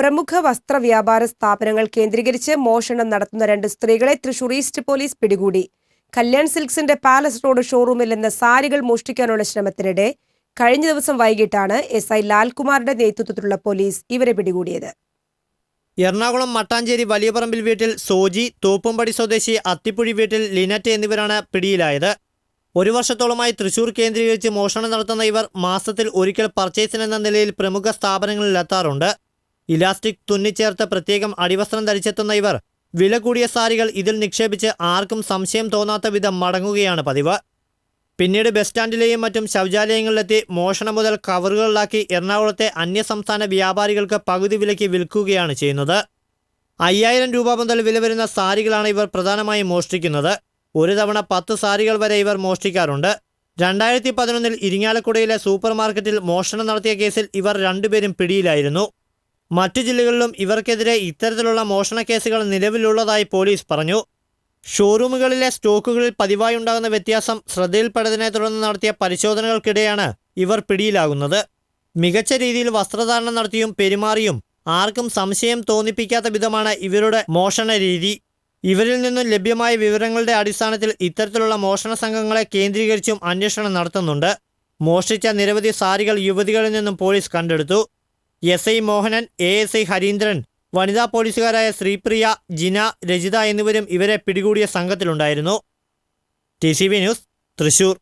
പ്രമുഖ വസ്ത്ര വ്യാപാര സ്ഥാപനങ്ങൾ കേന്ദ്രീകരിച്ച് മോഷണം നടത്തുന്ന രണ്ട് സ്ത്രീകളെ തൃശൂർ ഈസ്റ്റ് പോലീസ് പിടികൂടി. കല്യാൺ സിൽക്സിന്റെ പാലസ് റോഡ് ഷോറൂമിൽ നിന്ന് സാരികൾ മോഷ്ടിക്കാനുള്ള ശ്രമത്തിനിടെ കഴിഞ്ഞ ദിവസം വൈകിട്ടാണ് എസ് ഐ ലാൽകുമാറിന്റെ നേതൃത്വത്തിലുള്ള പോലീസ് ഇവരെ പിടികൂടിയത്. എറണാകുളം മട്ടാഞ്ചേരി വലിയപറമ്പിൽ വീട്ടിൽ സോജി തോപ്പുംപടി സ്വദേശി അത്തിപ്പുഴി വീട്ടിൽ ലിനറ്റ് എന്നിവരാണ് പിടിയിലായത്. ഒരു വർഷത്തോളമായി തൃശൂർ കേന്ദ്രീകരിച്ച് മോഷണം നടത്തുന്ന ഇവർ മാസത്തിൽ ഒരിക്കൽ പർച്ചേസിനെന്ന നിലയിൽ പ്രമുഖ സ്ഥാപനങ്ങളിൽ എത്താറുണ്ട് ഇലാസ്റ്റിക് തുന്നിച്ചേർത്ത് പ്രത്യേകം അടിവസ്ത്രം ധരിച്ചെത്തുന്ന ഇവർ. വില കൂടിയ സാരികൾ ഇതിൽ നിക്ഷേപിച്ച് ആർക്കും സംശയം തോന്നാത്ത വിധം മടങ്ങുകയാണ് പതിവ്. പിന്നീട് ബസ് സ്റ്റാൻഡിലെയും മറ്റും ശൗചാലയങ്ങളിലെത്തി മോഷണം മുതൽ കവറുകളിലാക്കി എറണാകുളത്തെ അന്യസംസ്ഥാന വ്യാപാരികൾക്ക് പകുതി വിലയ്ക്ക് വിൽക്കുകയാണ് ചെയ്യുന്നത്. അയ്യായിരം രൂപ മുതൽ വില വരുന്ന സാരികളാണ് ഇവർ പ്രധാനമായും മോഷ്ടിക്കുന്നത്. ഒരു തവണ പത്ത് സാരികൾ വരെ ഇവർ മോഷ്ടിക്കാറുണ്ട്. രണ്ടായിരത്തി പതിനൊന്നിൽ ഇരിങ്ങാലക്കുടയിലെ സൂപ്പർ മാർക്കറ്റിൽ മോഷണം നടത്തിയ കേസിൽ ഇവർ രണ്ടുപേരും പിടിയിലായിരുന്നു. മറ്റു ജില്ലകളിലും ഇവർക്കെതിരെ ഇത്തരത്തിലുള്ള മോഷണ കേസുകൾ നിലവിലുള്ളതായി പോലീസ് പറഞ്ഞു. ഷോറൂമുകളിലെ സ്റ്റോക്കുകളിൽ പതിവായി ഉണ്ടാകുന്ന വ്യത്യാസം ശ്രദ്ധയിൽപ്പെട്ടതിനെ തുടർന്ന് നടത്തിയ പരിശോധനകൾക്കിടെയാണ് ഇവർ പിടിയിലാകുന്നത്. മികച്ച രീതിയിൽ വസ്ത്രധാരണം നടത്തിയും പെരുമാറിയും ആർക്കും സംശയം തോന്നിപ്പിക്കാത്ത വിധമാണ് ഇവരുടെ മോഷണ രീതി. ഇവരിൽ നിന്നും ലഭ്യമായ വിവരങ്ങളുടെ അടിസ്ഥാനത്തിൽ ഇത്തരത്തിലുള്ള മോഷണ സംഘങ്ങളെ കേന്ദ്രീകരിച്ചും അന്വേഷണം നടത്തുന്നുണ്ട്. മോഷ്ടിച്ച നിരവധി സാരികൾ യുവതികളിൽ നിന്നും പോലീസ് കണ്ടെടുത്തു. S I Mohanan A S I Harindran വനിതാ പോലീസുകാരായ ശ്രീപ്രിയ ജിന രജിത എന്നിവരും ഇവരെ പിടികൂടിയ സംഘത്തിലുണ്ടായിരുന്നു. T news Thrissur.